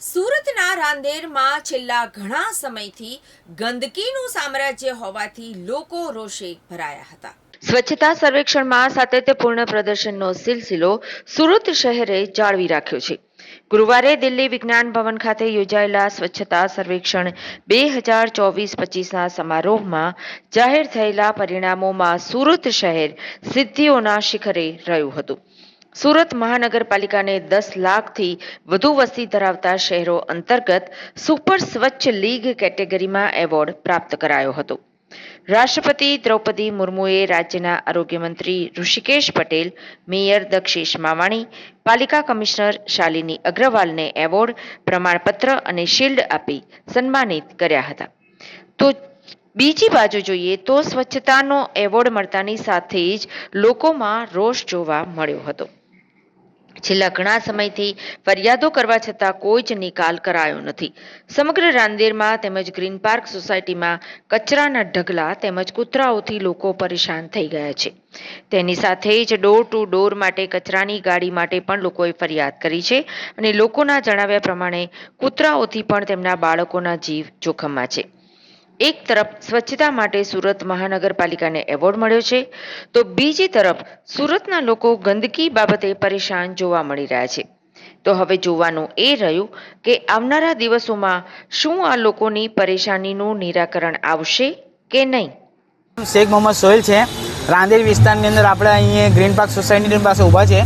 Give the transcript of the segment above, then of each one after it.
સુરતના રાંદેરમાં છેલ્લા ઘણા સમયથી ગંદકીનું સામ્રાજ્ય હોવાથી લોકો રોષે ભરાયા હતા. સ્વચ્છતા સર્વેક્ષણમાં સાતત્યપૂર્ણ પ્રદર્શનનો સિલસિલો સુરત શહેરે જાળવી રાખ્યો છે. ગુરુવારે દિલ્હી વિજ્ઞાન ભવન ખાતે યોજાયેલા સ્વચ્છતા સર્વેક્ષણ બે હજાર ચોવીસ પચીસના સમારોહમાં જાહેર થયેલા પરિણામોમાં સુરત શહેર સિદ્ધિઓના શિખરે રહ્યું હતું. સુરત મહાનગરપાલિકાને દસ લાખથી વધુ વસ્તી ધરાવતા શહેરો અંતર્ગત સુપર સ્વચ્છ લીગ કેટેગરીમાં એવોર્ડ પ્રાપ્ત કરાયો હતો. રાષ્ટ્રપતિ દ્રૌપદી મુર્મુએ રાજ્યના આરોગ્યમંત્રી ઋષિકેશ પટેલ, મેયર દક્ષેશ માવાણી, પાલિકા કમિશનર શાલિની અગ્રવાલને એવોર્ડ, પ્રમાણપત્ર અને શિલ્ડ આપી સન્માનિત કર્યા હતા. તો બીજી બાજુ જોઈએ તો સ્વચ્છતાનો એવોર્ડ મળતાની સાથે જ લોકોમાં રોષ જોવા મળ્યો હતો. છેલ્લા ઘણા સમયથી ફરિયાદો કરવા છતાં કોઈ જ નિકાલ કરાયો નથી. સમગ્ર રાંદેરમાં તેમજ ગ્રીન પાર્ક સોસાયટીમાં કચરાના ઢગલા તેમજ કૂતરાઓથી લોકો પરેશાન થઈ ગયા છે. તેની સાથે જ ડોર ટુ ડોર માટે કચરાની ગાડી માટે પણ લોકોએ ફરિયાદ કરી છે અને લોકોના જણાવ્યા પ્રમાણે કૂતરાઓથી પણ તેમના બાળકોના જીવ જોખમમાં છે. એક તરફ સ્વચ્છતા માટે સુરત મહાનગરપાલિકાને એવોર્ડ મળ્યો છે, તો બીજી તરફ સુરતના લોકો ગંદકી બાબતે પરેશાન જોવા મળી રહ્યા છે. તો હવે જોવાનું એ રહ્યું કે આવનારા દિવસોમાં શું આ લોકોની પરેશાનીનું નિરાકરણ આવશે કે નહીં? શેખ મોહમ્મદ સોહેલ છે. રાંદેર વિસ્તારની અંદર આપણે અહીંયા ગ્રીન પાર્ક સોસાયટીની પાસે ઊભા છે.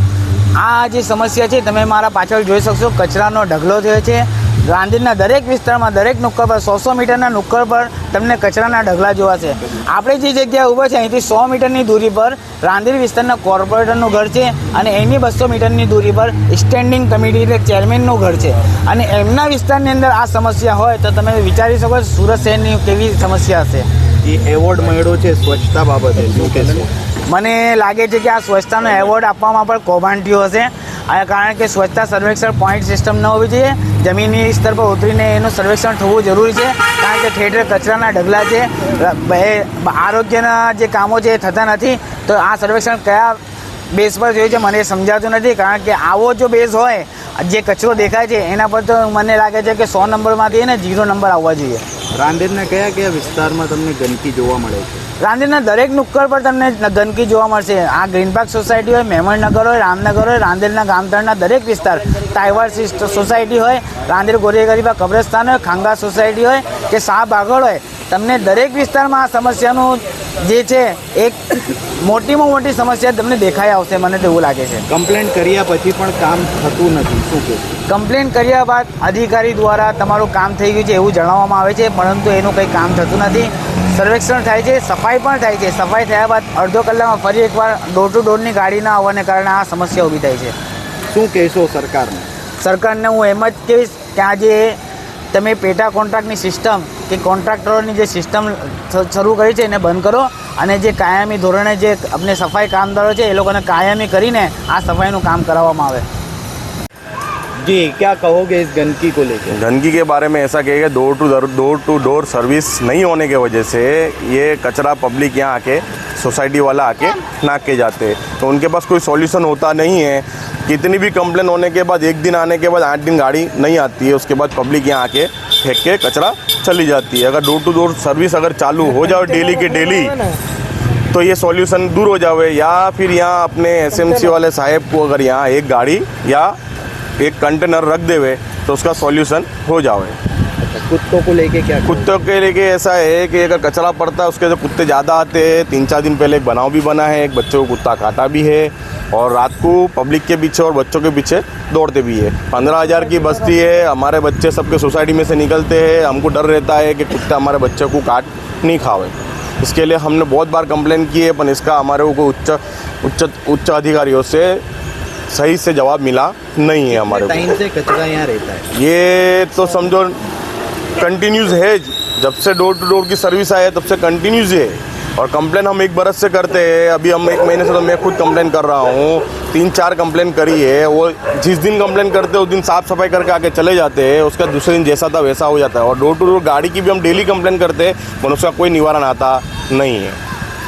આ જે સમસ્યા છે, તમે મારા પાછળ જોઈ શકશો. કચરાનો ઢગલો થયો છે. રાંદેરના દરેક વિસ્તારમાં દરેક નુક્કર પર સો સો મીટરના નુક્કર પર તમને કચરાના ઢગલા જોવા છે. આપણે જે જગ્યા ઊભા છે અહીંથી સો મીટરની દૂરી પર રાંદેર વિસ્તારના કોર્પોરેટરનું ઘર છે અને એની બસો મીટરની દૂરી પર સ્ટેન્ડિંગ કમિટી એટલે ચેરમેનનું ઘર છે. અને એમના વિસ્તારની અંદર આ સમસ્યા હોય તો તમે વિચારી શકો સુરત શહેરની કેવી સમસ્યા હશે. એ એવોર્ડ મળ્યો છે સ્વચ્છતા બાબતે શું કહેશો? મને લાગે છે કે આ સ્વચ્છતાનો એવોર્ડ આપવામાં પણ કૌભાંડ્યો હશે. આ કારણ કે સ્વચ્છતા સર્વેક્ષણ પોઈન્ટ સિસ્ટમ ન હોવી જોઈએ. જમીનની સ્તર પર ઉતરીને એનું સર્વેક્ષણ થવું જરૂરી છે. કારણ કે ઠેર કચરાના ઢગલા છે આરોગ્યના જે કામો છે એ થતા નથી. તો આ સર્વેક્ષણ કયા બેઝ પર જોયું છે મને સમજાતું નથી. કારણ કે આવો જો બેઝ હોય, જે કચરો દેખાય છે, એના પર તો મને લાગે છે કે સો નંબરમાંથી એને ઝીરો નંબર આવવા જોઈએ. રાંદેરના કયા કયા વિસ્તારમાં તમને ગંદકી જોવા મળે છે? રાંદેરના દરેક નુક્કર પર તમને ગંદકી જોવા મળશે. આ ગ્રીન પાર્ક સોસાયટી હોય મેમણનગર હોય, રામનગર હોય, રાંદેરના ગામતળના દરેક વિસ્તાર ટાઈવર સોસાયટી હોય, રાંદેર ગોરેગરીબા કબ્રસ્તાન હોય, ખાંગા સોસાયટી હોય કે શાહ બાગળ હોય, તમને દરેક વિસ્તારમાં આ સમસ્યાનું જે છે એક મોટીમાં મોટી સમસ્યા તમને દેખાઈ આવશે મને તો એવું લાગે છે. કમ્પ્લેન કર્યા પછી પણ કામ થતું નથી. શું કે કમ્પ્લેન કર્યા બાદ અધિકારી દ્વારા તમારું કામ થઈ ગયું છે એવું જણાવવામાં આવે છે પરંતુ એનું કંઈ કામ થતું નથી. સર્વેક્ષણ થાય છે સફાઈ પણ થાય છે. સફાઈ થયા બાદ અડધો કલાકમાં ફરી એકવાર ડોર ટુ ડોરની ગાડી ના આવવાને કારણે આ સમસ્યા ઊભી થાય છે. શું કહેશો સરકારને? સરકારને હું એમ જ કહીશ કે આજે તમે પેટા કોન્ટ્રાક્ટની સિસ્ટમ કે કોન્ટ્રાક્ટરોની જે સિસ્ટમ શરૂ કરી છે એને બંધ કરો અને જે કાયમી ધોરણે જે આપણે સફાઈ કામદારો છે એ લોકોને કાયમી કરીને આ સફાઈનું કામ કરાવવામાં આવે જી क्या कहोगे इस गंदगी को लेकर गंदगी के बारे में ऐसा कहेगा door to door to door service नहीं होने की वजह से ये कचरा पब्लिक यहाँ आके सोसाइटी वाला आके नाक के जाते हैं तो उनके पास कोई सॉल्यूशन होता नहीं है कितनी भी कंप्लेन होने के बाद, एक दिन आने के बाद, आठ दिन गाड़ी नहीं आती है, उसके बाद पब्लिक यहाँ आके फेंक के कचरा चली जाती है। अगर डोर टू डोर सर्विस अगर चालू हो जाए डेली के डेली तो ये सॉल्यूशन दूर हो जावे। या फिर यहाँ अपने एसएमसी वाले साहब को अगर यहाँ एक गाड़ी या एक कंटेनर रख देवे तो उसका सॉल्यूशन हो जावे। कुत्तों को लेके क्या कुत्तों के लेके ऐसा है कि अगर कचरा पड़ता है उसके जो कुत्ते ज़्यादा आते हैं तीन चार दिन पहले एक बनाव भी बना है एक बच्चों को कुत्ता काटा भी है और रात को पब्लिक के पीछे और बच्चों के पीछे दौड़ते भी है। पंद्रह हज़ार की बस्ती है हमारे बच्चे सबके सोसाइटी में से निकलते हैं हमको डर रहता है कि कुत्ता हमारे बच्चे को काट नहीं खावे। इसके लिए हमने बहुत बार कंप्लेन की है पर इसका हमारे को उच्च उच्च उच्च अधिकारियों से सही से जवाब मिला नहीं है हमारे टाइम से कचरा यहाँ रहता है? ये तो समझो कंटिन्यूज है, जब से डोर टू डोर की सर्विस आई है, तब से कंटिन्यूज है। और कंप्लेन हम एक बरस से करते हैं, अभी हम एक महीने से तो मैं खुद कंप्लेन कर रहा हूँ। तीन चार कंप्लेन करी है, वो जिस दिन कंप्लेन करते हैं, उस दिन साफ़ सफ़ाई करके आके चले जाते हैं, उसका दूसरे दिन जैसा था, वैसा हो जाता है। और डोर टू डोर गाड़ी की भी हम डेली कंप्लेन करते हैं पर उसका कोई निवारण आता नहीं है।